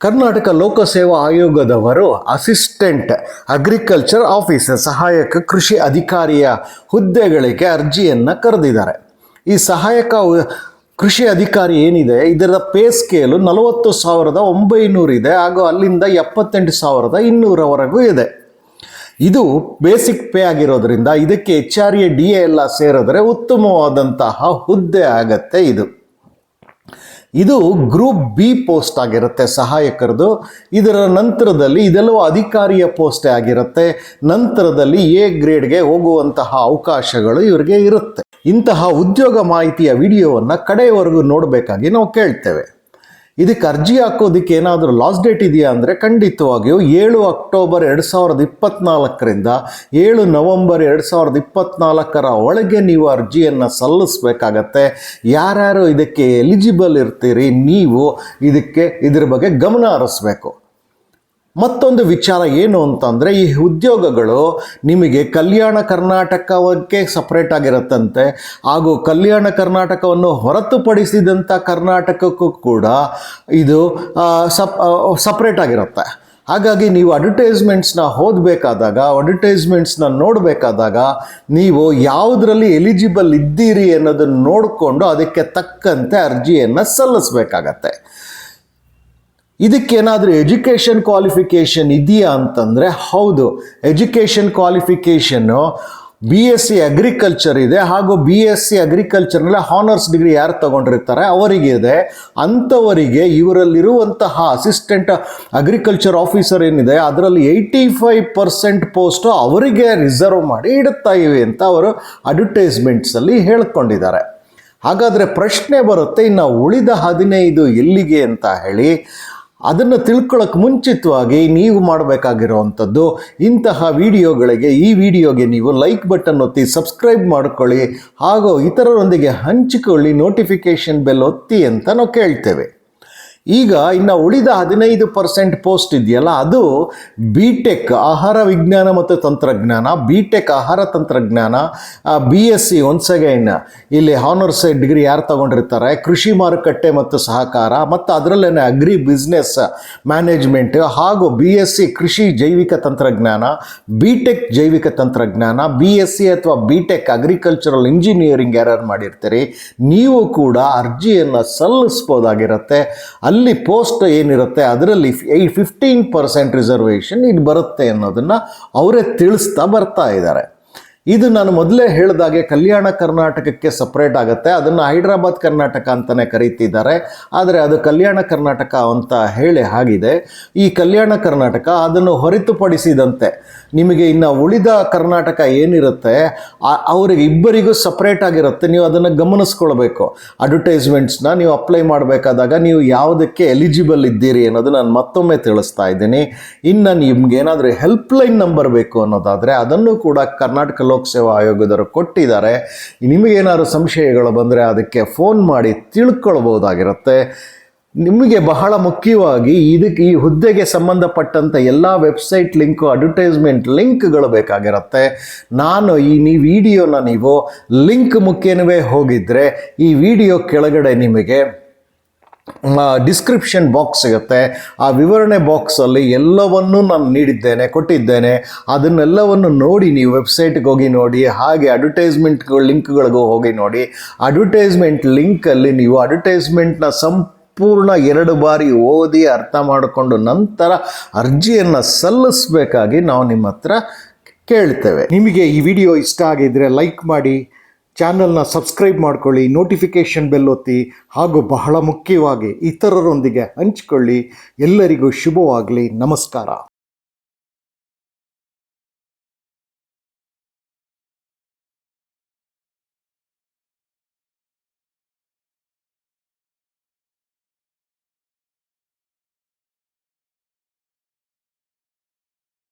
ಕರ್ನಾಟಕ ಲೋಕಸೇವಾ ಆಯೋಗದವರು assistant agriculture officer, ಸಹಾಯಕ ಕೃಷಿ ಅಧಿಕಾರಿಯ ಹುದ್ದೆಗಳಿಗೆ ಅರ್ಜಿಯನ್ನು ಕರೆದಿದ್ದಾರೆ. ಈ ಸಹಾಯಕ ಕೃಷಿ ಅಧಿಕಾರಿ ಏನಿದೆ? ಇದರ ಪೇ ಸ್ಕೇಲು ನಲವತ್ತು ಸಾವಿರದ ಒಂಬೈನೂರು ಇದೆ, ಹಾಗೂ ಅಲ್ಲಿಂದ ಎಪ್ಪತ್ತೆಂಟು ಸಾವಿರದ ಇನ್ನೂರವರೆಗೂ ಇದೆ. ಇದು ಬೇಸಿಕ್ ಪೇ ಆಗಿರೋದ್ರಿಂದ ಇದಕ್ಕೆ H R A, D A ಎಲ್ಲ ಸೇರಿದ್ರೆ ಉತ್ತಮವಾದಂತಹ ಹುದ್ದೆ ಆಗತ್ತೆ ಇದು. ಇದು ಗ್ರೂಪ್ ಬಿ ಪೋಸ್ಟ್ ಆಗಿರುತ್ತೆ, ಸಹಾಯಕರದು. ಇದರ ನಂತರದಲ್ಲಿ ಇದೆಲ್ಲವೂ ಅಧಿಕಾರಿಯ ಪೋಸ್ಟ್ ಆಗಿರುತ್ತೆ. ನಂತರದಲ್ಲಿ ಎ ಗ್ರೇಡ್ಗೆ ಹೋಗುವಂತಹ ಅವಕಾಶಗಳು ಇವರಿಗೆ ಇರುತ್ತೆ. ಇಂತಹ ಉದ್ಯೋಗ ಮಾಹಿತಿಯ ವಿಡಿಯೋವನ್ನು ಕಡೆಯವರೆಗೂ ನೋಡಬೇಕಾಗಿ ನಾವು ಕೇಳ್ತೇವೆ. ಇದಕ್ಕೆ ಅರ್ಜಿ ಹಾಕೋದಕ್ಕೆ ಏನಾದರೂ ಲಾಸ್ಟ್ ಡೇಟ್ ಇದೆಯಾ ಅಂದರೆ ಖಂಡಿತವಾಗಿಯೂ ಏಳು ಅಕ್ಟೋಬರ್ ಎರಡು ಸಾವಿರದ ಇಪ್ಪತ್ತ್ನಾಲ್ಕರಿಂದ ಏಳು ನವಂಬರ್ ಎರಡು ಸಾವಿರದ ಇಪ್ಪತ್ತ್ನಾಲ್ಕರ ಒಳಗೆ ನೀವು ಅರ್ಜಿಯನ್ನು ಸಲ್ಲಿಸಬೇಕಾಗತ್ತೆ. ಯಾರ್ಯಾರು ಇದಕ್ಕೆ ಎಲಿಜಿಬಲ್ ಇರ್ತೀರಿ, ನೀವು ಇದಕ್ಕೆ ಇದ್ರ ಬಗ್ಗೆ ಗಮನ ಹರಿಸ್ಬೇಕು. ಮತ್ತೊಂದು ವಿಚಾರ ಏನು ಅಂತಂದರೆ, ಈ ಉದ್ಯೋಗಗಳು ನಿಮಗೆ ಕಲ್ಯಾಣ ಕರ್ನಾಟಕಕ್ಕೆ ಸಪ್ರೇಟ್ ಆಗಿರುತ್ತಂತೆ. ಹಾಗೂ ಕಲ್ಯಾಣ ಕರ್ನಾಟಕವನ್ನು ಹೊರತುಪಡಿಸಿದಂಥ ಕರ್ನಾಟಕಕ್ಕೂ ಕೂಡ ಇದು ಸಪ್ ಸಪ್ರೇಟ್ ಆಗಿರುತ್ತೆ. ಹಾಗಾಗಿ ನೀವು ಅಡ್ವರ್ಟೈಸ್ಮೆಂಟ್ಸ್ನ ಓದಬೇಕಾದಾಗ ಅಡ್ವರ್ಟೈಸ್ಮೆಂಟ್ಸ್ನ ನೋಡಬೇಕಾದಾಗ, ನೀವು ಯಾವುದರಲ್ಲಿ ಎಲಿಜಿಬಲ್ ಇದ್ದೀರಿ ಅನ್ನೋದನ್ನು ನೋಡಿಕೊಂಡು ಅದಕ್ಕೆ ತಕ್ಕಂತೆ ಅರ್ಜಿಯನ್ನು ಸಲ್ಲಿಸಬೇಕಾಗತ್ತೆ. ಇದಕ್ಕೇನಾದರೂ ಎಜುಕೇಷನ್ ಕ್ವಾಲಿಫಿಕೇಷನ್ ಇದೆಯಾ ಅಂತಂದರೆ ಹೌದು. Education qualification B S C agriculture ಇದೆ ಹಾಗೂ ಬಿ ಎಸ್ ಸಿ ಅಗ್ರಿಕಲ್ಚರ್ನಲ್ಲಿ ಹಾನರ್ಸ್ ಡಿಗ್ರಿ ಯಾರು ತಗೊಂಡಿರ್ತಾರೆ? ಅವರಿಗೆ ಇದೆ. ಅಂಥವರಿಗೆ ಇವರಲ್ಲಿರುವಂತಹ ಅಸಿಸ್ಟೆಂಟ್ ಅಗ್ರಿಕಲ್ಚರ್ ಆಫೀಸರ್ ಏನಿದೆ, ಅದರಲ್ಲಿ ಏಯ್ಟಿ ಫೈವ್ ಪರ್ಸೆಂಟ್ ಪೋಸ್ಟು ಅವರಿಗೆ ರಿಸರ್ವ್ ಮಾಡಿ ಇಡುತ್ತಾ ಇವೆ ಅಂತ ಅವರು ಅಡ್ವರ್ಟೈಸ್ಮೆಂಟ್ಸಲ್ಲಿ ಹೇಳ್ಕೊಂಡಿದ್ದಾರೆ. ಹಾಗಾದರೆ ಪ್ರಶ್ನೆ ಬರುತ್ತೆ, ಇನ್ನು ಉಳಿದ ಹದಿನೈದು ಎಲ್ಲಿಗೆ ಅಂತ ಹೇಳಿ. ಅದನ್ನು ತಿಳ್ಕೊಳ್ಳೋಕೆ ಮುಂಚಿತವಾಗಿ ನೀವು ಮಾಡಬೇಕಾಗಿರುವಂಥದ್ದು ಇಂತಹ ವಿಡಿಯೋಗಳಿಗೆ ಈ ವಿಡಿಯೋಗೆ ನೀವು ಲೈಕ್ ಬಟನ್ ಒತ್ತಿ ಸಬ್ಸ್ಕ್ರೈಬ್ ಮಾಡ್ಕೊಳ್ಳಿ ಹಾಗೂ ಇತರರೊಂದಿಗೆ ಹಂಚಿಕೊಳ್ಳಿ ನೋಟಿಫಿಕೇಷನ್ ಬೆಲ್ ಒತ್ತಿ ಅಂತ ನಾವು ಕೇಳ್ತೇವೆ. ಈಗ ಇನ್ನು ಉಳಿದ ಹದಿನೈದು ಪರ್ಸೆಂಟ್ ಪೋಸ್ಟ್ ಇದೆಯಲ್ಲ, ಅದು ಬಿ ಟೆಕ್ ಆಹಾರ ವಿಜ್ಞಾನ ಮತ್ತು ತಂತ್ರಜ್ಞಾನ. ಬಿ ಟೆಕ್ ಆಹಾರ ತಂತ್ರಜ್ಞಾನ B S C once again ಇಲ್ಲಿ ಹಾನರ್ಸ್ ಡಿಗ್ರಿ ಯಾರು ತಗೊಂಡಿರ್ತಾರೆ? ಕೃಷಿ ಮಾರುಕಟ್ಟೆ ಮತ್ತು ಸಹಕಾರ, ಮತ್ತು ಅದರಲ್ಲೇ ಅಗ್ರಿ ಬಿಸ್ನೆಸ್ ಮ್ಯಾನೇಜ್ಮೆಂಟ್ ಹಾಗೂ ಬಿ ಎಸ್ ಸಿ ಕೃಷಿ ಜೈವಿಕ ತಂತ್ರಜ್ಞಾನ ಬಿ ಟೆಕ್ ಜೈವಿಕ ತಂತ್ರಜ್ಞಾನ ಬಿ ಎಸ್ ಸಿ ಅಥವಾ ಬಿ ಟೆಕ್ ಅಗ್ರಿಕಲ್ಚರಲ್ ಇಂಜಿನಿಯರಿಂಗ್ ಯಾರ್ಯಾರು ಮಾಡಿರ್ತೀರಿ? ನೀವು ಕೂಡ ಅರ್ಜಿಯನ್ನು ಸಲ್ಲಿಸ್ಬೋದಾಗಿರುತ್ತೆ. ಅಲ್ಲಿ ಪೋಸ್ಟ್ ಏನಿರುತ್ತೆ, ಅದರಲ್ಲಿ ಈ ಫಿಫ್ಟೀನ್ ಪರ್ಸೆಂಟ್ ರಿಸರ್ವೇಷನ್ ಇದು ಬರುತ್ತೆ ಅನ್ನೋದನ್ನು ಅವರೇ ತಿಳಿಸ್ತಾ ಬರ್ತಾ ಇದ್ದಾರೆ. ಇದು ನಾನು ಮೊದಲೇ ಹೇಳಿದಾಗೆ ಕಲ್ಯಾಣ ಕರ್ನಾಟಕಕ್ಕೆ ಸಪ್ರೇಟ್ ಆಗುತ್ತೆ. ಅದನ್ನು ಹೈದರಾಬಾದ್ ಕರ್ನಾಟಕ ಅಂತಲೇ ಕರೀತಿದ್ದಾರೆ. ಆದರೆ ಅದು ಕಲ್ಯಾಣ ಕರ್ನಾಟಕ ಅಂತ ಹೇಳಿ ಆಗಿದೆ. ಈ ಕಲ್ಯಾಣ ಕರ್ನಾಟಕ ಅದನ್ನು ಹೊರತುಪಡಿಸಿದಂತೆ ನಿಮಗೆ ಇನ್ನು ಉಳಿದ ಕರ್ನಾಟಕ ಏನಿರುತ್ತೆ ಅವರಿಗೆ ಇಬ್ಬರಿಗೂ ಸಪ್ರೇಟ್ ಆಗಿರುತ್ತೆ. ನೀವು ಅದನ್ನು ಗಮನಿಸ್ಕೊಳ್ಬೇಕು. ಅಡ್ವರ್ಟೈಸ್ಮೆಂಟ್ಸ್ನ ನೀವು ಅಪ್ಲೈ ಮಾಡಬೇಕಾದಾಗ ನೀವು ಯಾವುದಕ್ಕೆ ಎಲಿಜಿಬಲ್ ಇದ್ದೀರಿ ಅನ್ನೋದು ನಾನು ಮತ್ತೊಮ್ಮೆ ತಿಳಿಸ್ತಾ ಇದ್ದೀನಿ. ಇನ್ನು ನಿಮ್ಗೆ ಏನಾದರೂ ಹೆಲ್ಪ್ಲೈನ್ ನಂಬರ್ ಬೇಕು ಅನ್ನೋದಾದರೆ ಅದನ್ನು ಕೂಡ ಕರ್ನಾಟಕ ಲೋಕಸೇವಾ ಆಯೋಗದವರು ಕೊಟ್ಟಿದ್ದಾರೆ. ನಿಮಗೇನಾದ್ರು ಸಂಶಯಗಳು ಬಂದರೆ ಅದಕ್ಕೆ ಫೋನ್ ಮಾಡಿ ತಿಳ್ಕೊಳ್ಬೋದಾಗಿರುತ್ತೆ. ನಿಮಗೆ ಬಹಳ ಮುಖ್ಯವಾಗಿ ಇದಕ್ಕೆ ಈ ಹುದ್ದೆಗೆ ಸಂಬಂಧಪಟ್ಟಂಥ ಎಲ್ಲ ವೆಬ್ಸೈಟ್ ಲಿಂಕು, ಅಡ್ವರ್ಟೈಸ್ಮೆಂಟ್ ಲಿಂಕ್ಗಳು ಬೇಕಾಗಿರುತ್ತೆ. ನಾನು ಈ ನೀ ವಿಡಿಯೋನ ನೀವು ಲಿಂಕ್ ಮುಖೇನವೇ ಹೋಗಿದ್ದರೆ ಈ ವಿಡಿಯೋ ಕೆಳಗಡೆ ನಿಮಗೆ ಡಿಸ್ಕ್ರಿಪ್ಷನ್ ಬಾಕ್ಸ್ ಸಿಗುತ್ತೆ. ಆ ವಿವರಣೆ ಬಾಕ್ಸಲ್ಲಿ ಎಲ್ಲವನ್ನೂ ನಾನು ನೀಡಿದ್ದೇನೆ, ಕೊಟ್ಟಿದ್ದೇನೆ. ಅದನ್ನೆಲ್ಲವನ್ನು ನೋಡಿ ನೀವು ವೆಬ್ಸೈಟ್ಗೆ ಹೋಗಿ ನೋಡಿ, ಹಾಗೆ ಅಡ್ವರ್ಟೈಸ್ಮೆಂಟ್ ಲಿಂಕ್ಗಳಿಗೂ ಹೋಗಿ ನೋಡಿ. ಅಡ್ವರ್ಟೈಸ್ಮೆಂಟ್ ಲಿಂಕಲ್ಲಿ ನೀವು ಅಡ್ವರ್ಟೈಸ್ಮೆಂಟ್ನ ಸಂಪೂರ್ಣ ಎರಡು ಬಾರಿ ಓದಿ, ಅರ್ಥ ಮಾಡಿಕೊಂಡು ನಂತರ ಅರ್ಜಿಯನ್ನು ಸಲ್ಲಿಸಬೇಕಾಗಿ ನಾವು ನಿಮ್ಮ ಹತ್ರ ಕೇಳ್ತೇವೆ. ನಿಮಗೆ ಈ ವಿಡಿಯೋ ಇಷ್ಟ ಆಗಿದ್ದರೆ ಲೈಕ್ ಮಾಡಿ ಚಾನಲ್ನ ಸಬ್ಸ್ಕ್ರೈಬ್ ಮಾಡ್ಕೊಳ್ಳಿ ನೋಟಿಫಿಕೇಷನ್ ಬೆಲ್ ಒತ್ತಿ ಹಾಗೂ ಬಹಳ ಮುಖ್ಯವಾಗಿ ಇತರರೊಂದಿಗೆ ಹಂಚಿಕೊಳ್ಳಿ. ಎಲ್ಲರಿಗೂ ಶುಭವಾಗಲಿ. ನಮಸ್ಕಾರ.